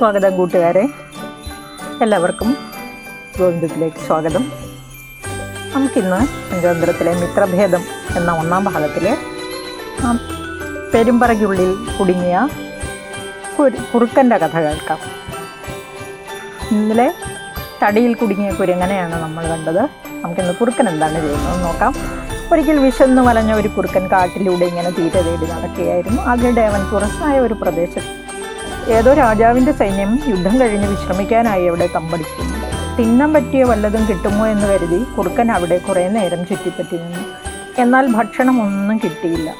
സ്വാഗതം കൂട്ടുകാരെ. എല്ലാവർക്കും ഗോവിന്ദത്തിലേക്ക് സ്വാഗതം. നമുക്കിന്ന് പഞ്ചതന്ത്രത്തിലെ മിത്രഭേദം എന്ന ഒന്നാം ഭാഗത്തിലെ പെരുമ്പറയ്ക്കുള്ളിൽ കുടുങ്ങിയ കുറുക്കന്റെ കഥ കേൾക്കാം. ഇന്നലെ തടിയിൽ കുടുങ്ങിയ കുരങ്ങനെയാണ് നമ്മൾ കണ്ടത്? നമുക്കിന്ന് കുറുക്കൻ എന്താണ് ചെയ്യുന്നത് നോക്കാം. ഒരിക്കൽ വിശന്ന് വലഞ്ഞ ഒരു കുറുക്കൻ കാട്ടിലൂടെ ഇങ്ങനെ തീറ്റ തേടി നടക്കുകയായിരുന്നു. അതിനിടെ അവൻ തുറസായ ഒരു പ്രദേശത്ത് ഏതോ രാജാവിന്റെ സൈന്യം യുദ്ധം കഴിഞ്ഞ് വിശ്രമിക്കാനായി അവിടെ തമ്പടിച്ചു തിന്നാൻ പറ്റിയ വല്ലതും കിട്ടുമോ എന്ന് കരുതി കുറുക്കൻ അവിടെ കുറേ നേരം ചുറ്റിപ്പറ്റി നിന്നു എന്നാൽ ഭക്ഷണം ഒന്നും കിട്ടിയില്ല.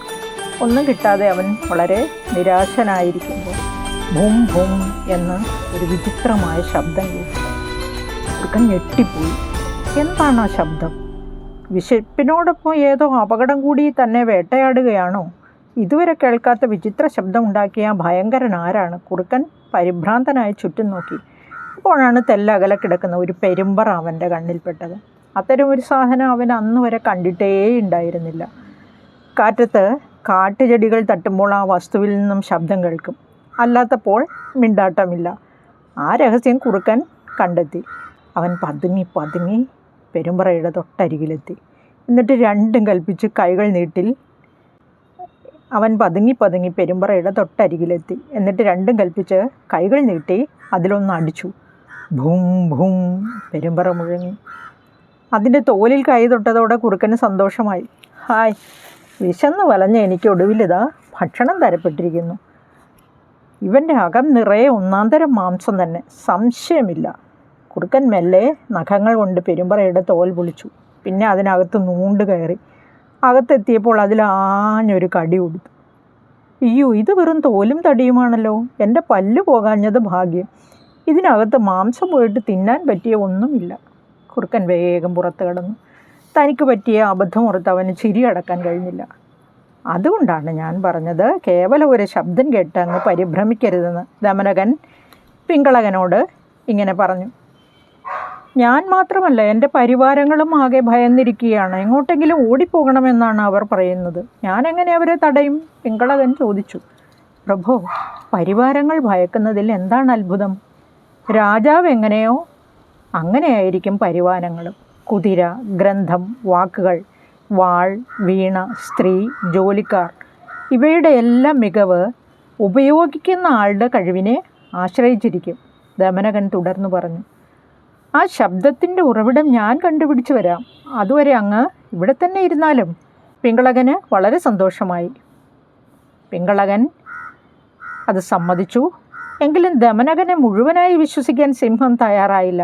ഒന്നും കിട്ടാതെ അവൻ വളരെ നിരാശനായിരിക്കുമ്പോൾ ഭൂം ഭൂം എന്ന് ഒരു വിചിത്രമായ ശബ്ദം കേട്ടു. കുറുക്കൻ ഞെട്ടിപ്പോയി. എന്താണ് ആ ശബ്ദം? വിശപ്പിനോടൊപ്പം ഏതോ അപകടം കൂടി തന്നെ വേട്ടയാടുകയാണോ? ഇതുവരെ കേൾക്കാത്ത വിചിത്ര ശബ്ദമുണ്ടാക്കിയ ഭയങ്കരൻ ആരാണ്? കുറുക്കൻ പരിഭ്രാന്തനായി ചുറ്റും നോക്കി. അപ്പോഴാണ് തെല്ലകല കിടക്കുന്ന ഒരു പെരുമ്പറ അവന്റെ കണ്ണിൽപ്പെട്ടത്. അത്തരം ഒരു സാധനം അവൻ അന്ന് വരെ കണ്ടിട്ടേ ഉണ്ടായിരുന്നില്ല കാറ്റത്ത് കാട്ടുചെടികൾ തട്ടുമ്പോൾ ആ വസ്തുവിൽ നിന്നും ശബ്ദം കേൾക്കും. അല്ലാത്തപ്പോൾ മിണ്ടാട്ടമില്ല. ആ രഹസ്യം കുറുക്കൻ കണ്ടെത്തി. അവൻ പതുങ്ങി പതുങ്ങി പെരുമ്പറയുടെ തൊട്ടരികിലെത്തി. എന്നിട്ട് രണ്ടും കൽപ്പിച്ച് കൈകൾ നീട്ടിൽ അവൻ പതുങ്ങി പതുങ്ങി പെരുമ്പറയുടെ തൊട്ടരികിലെത്തി. എന്നിട്ട് രണ്ടും കൽപ്പിച്ച് കൈകൾ നീട്ടി അതിലൊന്ന് അടിച്ചു. ഭൂം ഭൂം പെരുമ്പറ മുഴങ്ങി. അതിന്റെ തോലിൽ കൈ തൊട്ടതോടെ കുറുക്കന് സന്തോഷമായി. ഹായ് വിശന്ന് വലഞ്ഞ എനിക്ക് ഒടുവിലിതാ ഭക്ഷണം തരപ്പെട്ടിരിക്കുന്നു. ഇവന്റെ അകം നിറയെ ഒന്നാന്തരം മാംസം തന്നെ. സംശയമില്ല. കുറുക്കൻ മെല്ലെ നഖങ്ങൾ കൊണ്ട് പെരുമ്പറയുടെ തോൽ പൊളിച്ചു. പിന്നെ അതിനകത്ത് നൂണ്ട് കയറി. അകത്തെത്തിയപ്പോൾ അതിൽ ആഞ്ഞൊരു കടി കൊടുത്തു. അയ്യോ ഇത് വെറും തോലും തടിയുമാണല്ലോ. എന്റെ പല്ല് പോകാഞ്ഞത് ഭാഗ്യം. ഇതിനകത്ത് മാംസം പോയിട്ട് തിന്നാൻ പറ്റിയ ഒന്നുമില്ല. കുറുക്കൻ വേഗം പുറത്ത് കടന്നു. തനിക്ക് പറ്റിയ അബദ്ധം ഓർത്ത് അവന് ചിരി അടക്കാൻ കഴിഞ്ഞില്ല. അതുകൊണ്ടാണ് ഞാൻ പറഞ്ഞത് കേവലം ഒരു ശബ്ദം കേട്ട് അങ്ങ് പരിഭ്രമിക്കരുതെന്ന്. ദമനകൻ പിങ്കളകനോട് ഇങ്ങനെ പറഞ്ഞു. ഞാൻ മാത്രമല്ല എന്റെ പരിവാരങ്ങളും ആകെ ഭയന്നിരിക്കുകയാണ്. എങ്ങോട്ടെങ്കിലും ഓടിപ്പോകണമെന്നാണ് അവർ പറയുന്നത്. ഞാൻ എങ്ങനെ അവരെ തടയും? പിങ്കളകൻ ചോദിച്ചു. പ്രഭു പരിവാരങ്ങൾ ഭയക്കുന്നതിൽ എന്താണ് അത്ഭുതം? രാജാവ് എങ്ങനെയോ അങ്ങനെയായിരിക്കും പരിവാരങ്ങളും കുതിര ഗ്രന്ഥം വാക്കുകൾ വാൾ വീണ സ്ത്രീ ജോലിക്കാർ. ഇവയുടെ എല്ലാം മികവ് ഉപയോഗിക്കുന്ന ആളുടെ കഴിവിനെ ആശ്രയിച്ചിരിക്കും ദമനകൻ തുടർന്നു പറഞ്ഞു. ആ ശബ്ദത്തിന്റെ ഉറവിടം ഞാൻ കണ്ടുപിടിച്ചു വരാം. അതുവരെ അങ്ങ് ഇവിടെ തന്നെ ഇരുന്നാലും. പിങ്കളകന് വളരെ സന്തോഷമായി. പിങ്കളകൻ അത് സമ്മതിച്ചു. എങ്കിലും ദമനകനെ മുഴുവനായി വിശ്വസിക്കാൻ സിംഹം തയ്യാറായില്ല.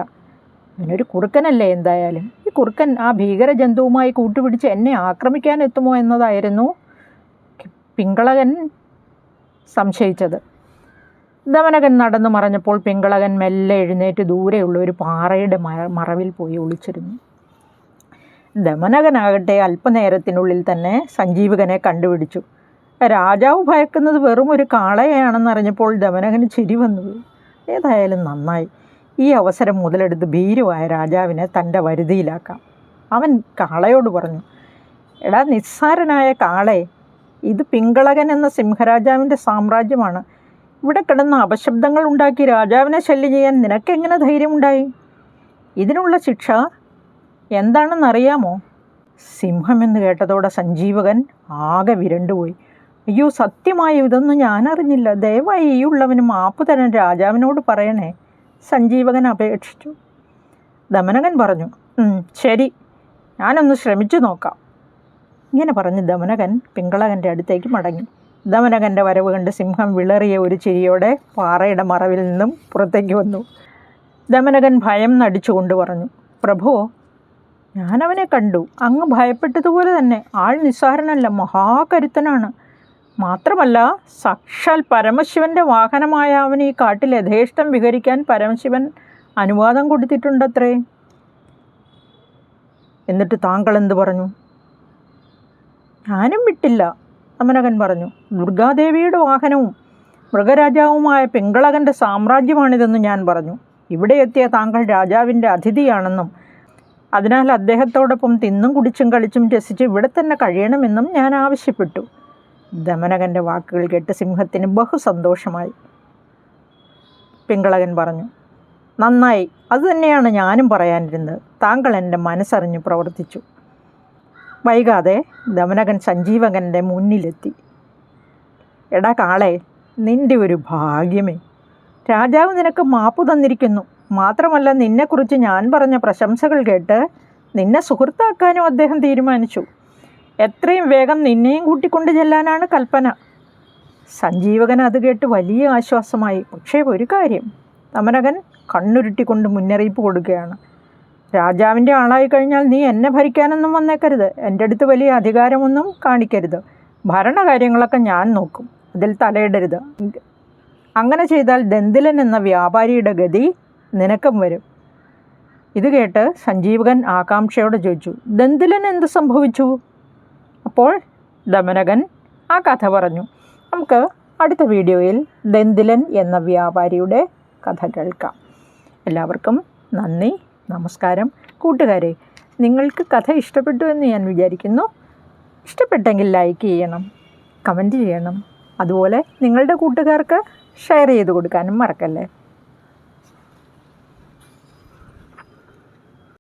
അവനൊരു കുറുക്കനല്ലേ എന്തായാലും? ഈ കുറുക്കൻ ആ ഭീകര ജന്തുവുമായി കൂട്ടുപിടിച്ച് എന്നെ ആക്രമിക്കാൻ എത്തുമോ എന്നതായിരുന്നു പിങ്കളകൻ സംശയിച്ചത്. ദമനകൻ നടന്നു മറഞ്ഞപ്പോൾ പിങ്കളകൻ മെല്ലെ എഴുന്നേറ്റ് ദൂരെയുള്ള ഒരു പാറയുടെ മറവിൽ പോയി ഒളിച്ചിരുന്നു. ദമനകനാകട്ടെ അല്പനേരത്തിനുള്ളിൽ തന്നെ സഞ്ജീവകനെ കണ്ടുപിടിച്ചു. രാജാവ് ഭയക്കുന്നത് വെറും ഒരു കാളയാണെന്നറിഞ്ഞപ്പോൾ ദമനകന് ചിരി വന്നു. ഏതായാലും നന്നായി. ഈ അവസരം മുതലെടുത്ത് ഭീരുവായ രാജാവിനെ തന്റെ വരുതിയിലാക്കാം. അവൻ കാളയോട് പറഞ്ഞു എടാ നിസ്സാരനായ കാളെ ഇത് പിങ്കളകൻ എന്ന സിംഹരാജാവിന്റെ സാമ്രാജ്യമാണ്. ഇവിടെ കിടന്ന അപശബ്ദങ്ങൾ ഉണ്ടാക്കി രാജാവിനെ ശല്യം ചെയ്യാൻ നിനക്കെങ്ങനെ ധൈര്യമുണ്ടായി? ഇതിനുള്ള ശിക്ഷ എന്താണെന്നറിയാമോ? സിംഹമെന്ന് കേട്ടതോടെ സഞ്ജീവകൻ ആകെ വിരണ്ടുപോയി. അയ്യോ സത്യമായ? ഇതൊന്നും ഞാനറിഞ്ഞില്ല. ദയവായി ഈ ഉള്ളവന് മാപ്പ് തരാൻ രാജാവിനോട് പറയണേ. സഞ്ജീവകൻ അപേക്ഷിച്ചു. ദമനകൻ പറഞ്ഞു "ഉം, ശരി. ഞാനൊന്ന് ശ്രമിച്ചു നോക്കാം. ഇങ്ങനെ പറഞ്ഞ് ദമനകൻ പിങ്കളകന്റെ അടുത്തേക്ക് മടങ്ങി. ദമനകന്റെ വരവ് കണ്ട് സിംഹം വിളറിയ ഒരു ചിരിയോടെ പാറയുടെ മറവിൽ നിന്നും പുറത്തേക്ക് വന്നു. ദമനകൻ ഭയം നടിച്ചുകൊണ്ട് പറഞ്ഞു പ്രഭുവോ ഞാനവനെ കണ്ടു. അങ്ങ് ഭയപ്പെട്ടതുപോലെ തന്നെ. ആൾ നിസ്സാരനല്ല മഹാകരുത്തനാണ്. മാത്രമല്ല സാക്ഷാൽ പരമശിവന്റെ വാഹനമായ അവൻ ഈ കാട്ടിൽ യഥേഷ്ടം വിഹരിക്കാൻ പരമശിവൻ അനുവാദം കൊടുത്തിട്ടുണ്ടത്രേ? എന്നിട്ട് താങ്കൾ എന്ത് പറഞ്ഞു? ഞാനും വിട്ടില്ല. അമനകൻ പറഞ്ഞു ദുർഗാദേവിയുടെ വാഹനവും മൃഗരാജാവുമായ പിങ്കളകന്റെ സാമ്രാജ്യമാണിതെന്ന് ഞാൻ പറഞ്ഞു. ഇവിടെ എത്തിയ താങ്കൾ രാജാവിന്റെ അതിഥിയാണെന്നും അതിനാൽ അദ്ദേഹത്തോടൊപ്പം തിന്നും കുടിച്ചും കളിച്ചും രസിച്ച് ഇവിടെ തന്നെ കഴിയണമെന്നും ഞാൻ ആവശ്യപ്പെട്ടു. ദമനകന്റെ വാക്കുകൾ കേട്ട് സിംഹത്തിന് ബഹുസന്തോഷമായി. പിങ്കളകൻ പറഞ്ഞു നന്നായി അതുതന്നെയാണ് ഞാനും പറയാനിരുന്നത്. താങ്കൾ എന്റെ മനസ്സറിഞ്ഞ് പ്രവർത്തിച്ചു. വൈകാതെ ദമനകൻ സഞ്ജീവകന്റെ മുന്നിലെത്തി. എടാ കാളെ നിന്റെ ഒരു ഭാഗ്യമേ. രാജാവ് നിനക്ക് മാപ്പ് തന്നിരിക്കുന്നു. മാത്രമല്ല നിന്നെക്കുറിച്ച് ഞാൻ പറഞ്ഞ പ്രശംസകൾ കേട്ട് നിന്നെ സുഹൃത്താക്കാനും അദ്ദേഹം തീരുമാനിച്ചു. എത്രയും വേഗം നിന്നെയും കൂട്ടിക്കൊണ്ട് ചെല്ലാനാണ് കൽപ്പന. സഞ്ജീവകൻ അത് കേട്ട് വലിയ ആശ്വാസമായി. പക്ഷേ ഒരു കാര്യം. ദമനകൻ കണ്ണുരുട്ടിക്കൊണ്ട് മുന്നറിയിപ്പ് കൊടുക്കുകയാണ്. രാജാവിന്റെ ആളായി കഴിഞ്ഞാൽ നീ എന്നെ ഭരിക്കാനൊന്നും വന്നേക്കരുത്. എന്റെ അടുത്ത് വലിയ അധികാരമൊന്നും കാണിക്കരുത്. ഭരണകാര്യങ്ങളൊക്കെ ഞാൻ നോക്കും. അതിൽ തലയിടരുത്. അങ്ങനെ ചെയ്താൽ ദന്തിലൻ എന്ന വ്യാപാരിയുടെ ഗതി നിനക്കും വരും. ഇത് കേട്ട് സഞ്ജീവകൻ ആകാംക്ഷയോടെ ചോദിച്ചു ദന്തിലൻ എന്ത് സംഭവിച്ചു? അപ്പോൾ ദമനകൻ ആ കഥ പറഞ്ഞു. നമുക്ക് അടുത്ത വീഡിയോയിൽ ദന്തിലൻ എന്ന വ്യാപാരിയുടെ കഥ കേൾക്കാം. എല്ലാവർക്കും നന്ദി. നമസ്കാരം. കൂട്ടുകാരെ നിങ്ങൾക്ക് കഥ ഇഷ്ടപ്പെട്ടു എന്ന് ഞാൻ വിചാരിക്കുന്നു. ഇഷ്ടപ്പെട്ടെങ്കിൽ ലൈക്ക് ചെയ്യണം കമന്റ് ചെയ്യണം. അതുപോലെ നിങ്ങളുടെ കൂട്ടുകാർക്ക് ഷെയർ ചെയ്ത് കൊടുക്കാനും മറക്കല്ലേ?